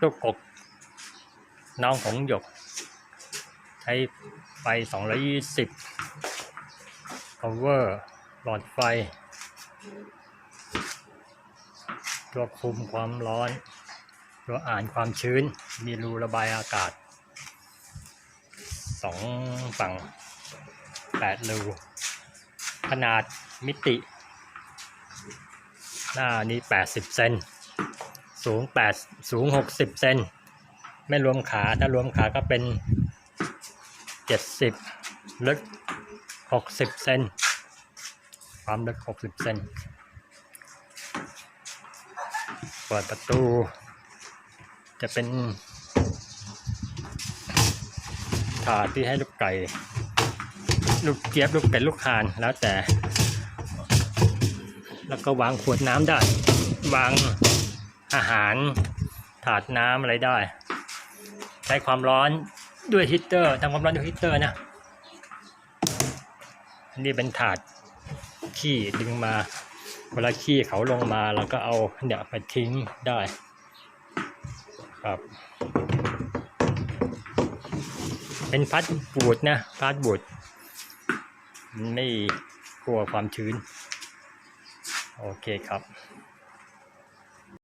ลูกกกน้องของหยก ใช้ไฟ 220 power หลอดไฟ ตัวคุมความร้อน ตัวอ่านความชื้น มีรูระบายอากาศสองฝั่งแปดรู ขนาดมิติ หน้านี้ 80 เซน สูง8สูง60เซนไม่รวมขาถ้ารวมขาก็เป็น70ลึก60เซนความลึก60เซนเปิดประตู จะเป็นถาดที่ให้ลูกไก่ ลูกเจี๊ยบลูกเป็ดลูกห่านแล้วแต่ แล้วก็วางขวดน้ำได้ วาง อาหารถาดน้ำอะไรได้ ใช้ความร้อนด้วยฮีเตอร์ทำความร้อนด้วยฮีเตอร์นะอันนี้เป็นถาดขี้ดึงมาเวลาขี้เขาลงมาเราก็เอาเนี่ยไปทิ้งได้ครับเป็นพัดบูดนะพัดบูดมันไม่กลัวความชื้น โอเคครับ